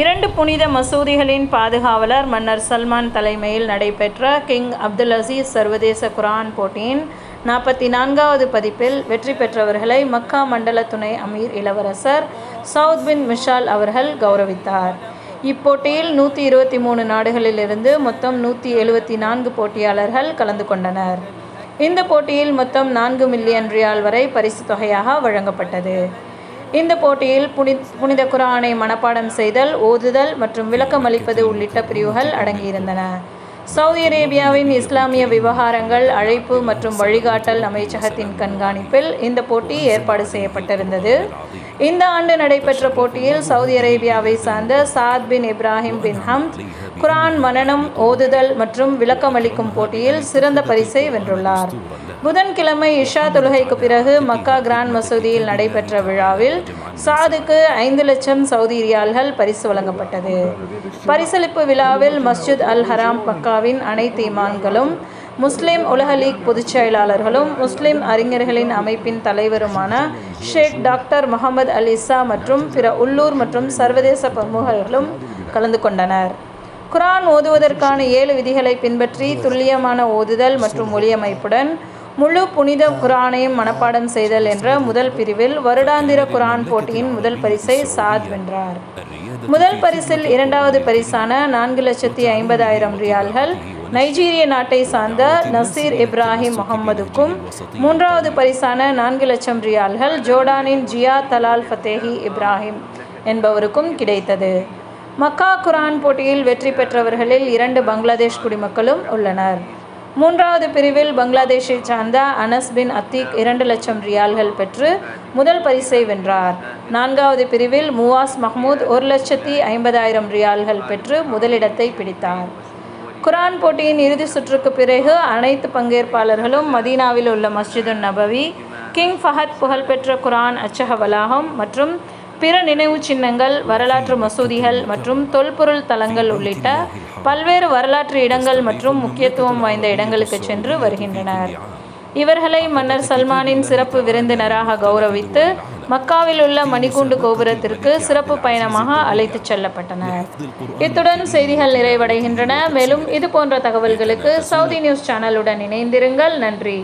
இரண்டு புனித மசூதிகளின் பாதுகாவலர் மன்னர் சல்மான் தலைமையில் நடைபெற்ற கிங் அப்துல் அசீஸ் சர்வதேச குரான் போட்டியின் நாற்பத்தி நான்காவது பதிப்பில் வெற்றி பெற்றவர்களை மக்கா மண்டல துணை அமீர் இளவரசர் சவுத் பின் மிஷால் அவர்கள் கௌரவித்தார். இப்போட்டியில் நூற்றி இருபத்தி மூணு நாடுகளிலிருந்து மொத்தம் நூற்றி எழுபத்தி நான்கு போட்டியாளர்கள் கலந்து கொண்டனர். இந்த போட்டியில் மொத்தம் நான்கு மில்லியன் ரியால் வரை பரிசு தொகையாக வழங்கப்பட்டது. இந்த போட்டியில் புனி புனித குரானை மனப்பாடம் செய்தல் ஓதுதல் மற்றும் விளக்கமளிப்பது உள்ளிட்ட பிரிவுகள் அடங்கியிருந்தன. சவுதி அரேபியாவின் இஸ்லாமிய விவகாரங்கள் அழைப்பு மற்றும் வழிகாட்டல் அமைச்சகத்தின் கண்காணிப்பில் இந்த போட்டி ஏற்பாடு செய்யப்பட்டிருந்தது. இந்த ஆண்டு நடைபெற்ற போட்டியில் சவுதி அரேபியாவை சார்ந்த சாத் பின் இப்ராஹிம் பின் ஹம்த் குரான் மனனம் ஓதுதல் மற்றும் விளக்கமளிக்கும் போட்டியில் சிறந்த பரிசை வென்றுள்ளார். புதன்கிழமை இஷா தொழுகைக்கு பிறகு மக்கா கிராண்ட் மசூதியில் நடைபெற்ற விழாவில் சாதுக்கு ஐந்து லட்சம் சவுதி ரியால்கள் பரிசு வழங்கப்பட்டது. பரிசளிப்பு விழாவில் மஸ்ஜித் அல் ஹராம் மக்காவின் அனைத்து இமான்களும் முஸ்லிம் உலக லீக் பொதுச் செயலாளர்களும் முஸ்லிம் அறிஞர்களின் அமைப்பின் தலைவருமான Sheikh doctor Mohammad al Issa மற்றும் பிற உள்ளூர் மற்றும் சர்வதேச பிரமுகர்களும் கலந்து கொண்டனர். குரான் ஓதுவதற்கான ஏழு விதிகளை பின்பற்றி துல்லியமான ஓதுதல் மற்றும் ஒளியமைப்புடன் முழு புனித குரானையும் மனப்பாடம் செய்தல் என்ற முதல் பிரிவில் வருடாந்திர குரான் போட்டியின் முதல் பரிசை சாத் வென்றார். முதல் பரிசில் இரண்டாவது பரிசான நான்கு லட்சத்தி ஐம்பதாயிரம் ரியால்கள் நைஜீரிய நாட்டை சார்ந்த நசீர் இப்ராஹிம் முகம்மதுக்கும் மூன்றாவது பரிசான நான்கு லட்சம் ரியால்கள் ஜோர்டானின் ஜியா தலால் ஃபத்தேஹி இப்ராஹிம் என்பவருக்கும் கிடைத்தது. மக்கா குரான் போட்டியில் வெற்றி பெற்றவர்களில் இரண்டு பங்களாதேஷ் குடிமக்களும் உள்ளனர். மூன்றாவது பிரிவில் பங்களாதேஷை சார்ந்த அனஸ் பின் அத்தீக் இரண்டு லட்சம் ரியால்கள் பெற்று முதல் பரிசை வென்றார். நான்காவது பிரிவில் முவாஸ் மஹ்மூத் ஒரு லட்சத்தி ஐம்பதாயிரம் ரியால்கள் பெற்று முதலிடத்தை பிடித்தார். குரான் போட்டியின் இறுதி சுற்றுக்கு பிறகு அனைத்து பங்கேற்பாளர்களும் மதீனாவில் உள்ள மஸ்ஜிதுன் நபவி கிங் ஃபஹத் புகழ்பெற்ற குரான் அச்சக வளாகம் மற்றும் பிற நினைவு சின்னங்கள் வரலாற்று மசூதிகள் மற்றும் தொல்பொருள் தலங்கள் உள்ளிட்ட பல்வேறு வரலாற்று இடங்கள் மற்றும் முக்கியத்துவம் வாய்ந்த இடங்களுக்கு சென்று வருகின்றனர். இவர்களை மன்னர் சல்மானின் சிறப்பு விருந்தினராக கௌரவித்து மக்காவில் உள்ள மணிக்கூண்டு கோபுரத்திற்கு சிறப்பு பயணமாக அழைத்துச் செல்லப்பட்டனர். இத்துடன் செய்திகள் நிறைவடைகின்றன. மேலும் இது போன்ற தகவல்களுக்கு சவுதி நியூஸ் சேனலுடன் இணைந்திருங்கள். நன்றி.